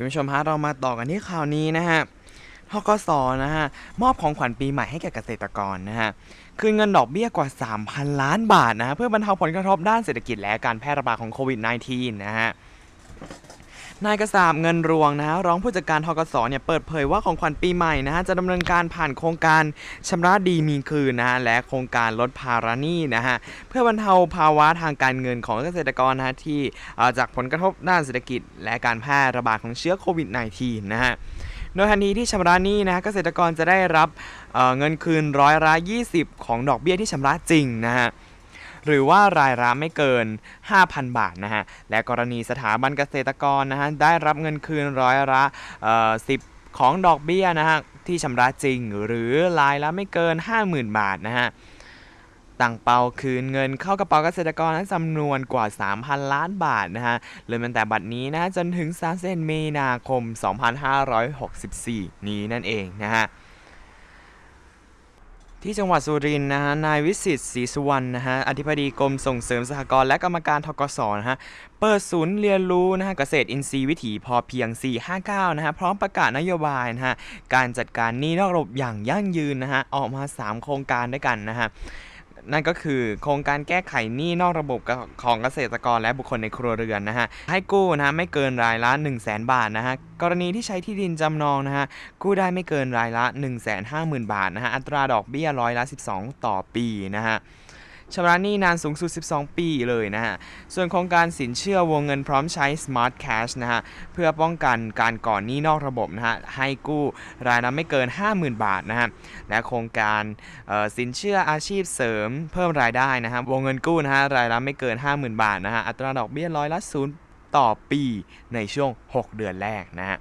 คุณผู้ชมฮะเรามาต่อกันที่ข่าวนี้นะฮะทกสนะฮะมอบของขวัญปีใหม่ให้แก่เกษตรกรนะฮะคืนเงินดอกเบี้ยกว่า 3,000 ล้านบาทนะะเพื่อบรรเทาผลกระทบด้านเศรษฐกิจและการแพร่ระบาดของโควิด -19 นะฮะ นายกษาบเงินรวงนะฮะรองผู้จัดการทกสเนี่ยเปิดเผยว่าของขวัญปีใหม่นะฮะจะดำเนินการผ่านโครงการชำระดีมีคืนนะฮะและโครงการลดภาระหนี้นะฮะเพื่อบรรเทาภาวะทางการเงินของเกษตรกรนะฮะที่จากผลกระทบด้านเศรษฐกิจ และการแพร่ระบาดของเชื้อโควิด -19 นะฮะโดยทันทีที่ชำระหนี้นะเกษตรกรจะได้รับเเงินคืนร้อยละ20 ของดอกเบี้ยที่ชำระจริงนะฮะ หรือว่ารายละไม่เกิน 5,000 บาทนะฮะ และกรณีสถาบันเกษตรกรนะฮะได้รับเงินคืนร้อยละเอ่อ10ของดอกเบี้ยนะฮะที่ชำระจริงหรือรายละไม่เกิน 50,000 บาทนะฮะตั้งเป้าคืนเงินเข้ากระเป๋าเกษตรกรนั้นจำนวนกว่า 3,000 ล้านบาทนะฮะเริ่มตั้งแต่บัดนี้นะฮะจนถึง30มีนาคม 2564 นี้นั่นเองนะฮะ ที่จังหวัดสุรินทร์นะฮะ นายวิสิตศรีสุวรรณนะฮะ อธิบดีกรมส่งเสริมสหกรณ์และกรรมการทกศนะฮะ เปิดศูนย์เรียนรู้นะฮะเกษตรอินทรีย์วิถีพอเพียง 459 นะฮะ พร้อมประกาศนโยบายนะฮะ การจัดการหนี้นอกระบบอย่างยั่งยืนนะฮะ ออกมา 3 โครงการด้วยกันนะฮะ นั่นก็คือโครงการแก้ไขหนี้นอกระบบของเกษตรกรและบุคคลในครัวเรือนนะฮะให้กู้นะไม่เกินรายละ 1 0 0 0 0แบาทนะฮะกรณีที่ใช้ที่ดินจำนองนะฮะกู้ได้ไม่เกินรายละ 1 5 0 0 0 0 บาทนะฮะอัตราดอกเบี้ยร้อยละ 12 ต่อปีนะฮะ ชำระหนี้นานสูงสุด 12 ปีเลยนะฮะ ส่วนโครงการสินเชื่อวงเงินพร้อมใช้ Smart Cash นะฮะ เพื่อป้องกันการก่อนหนี้นอกระบบนะฮะ ให้กู้รายละไม่เกิน 50,000 บาทนะฮะ และโครงการสินเชื่ออาชีพเสริมเพิ่มรายได้นะฮะ วงเงินกู้นะฮะรายละไม่เกิน 50,000 บาทนะฮะ อัตราดอกเบี้ยร้อยละ0ต่อปีในช่วง 6 เดือนแรกนะฮะ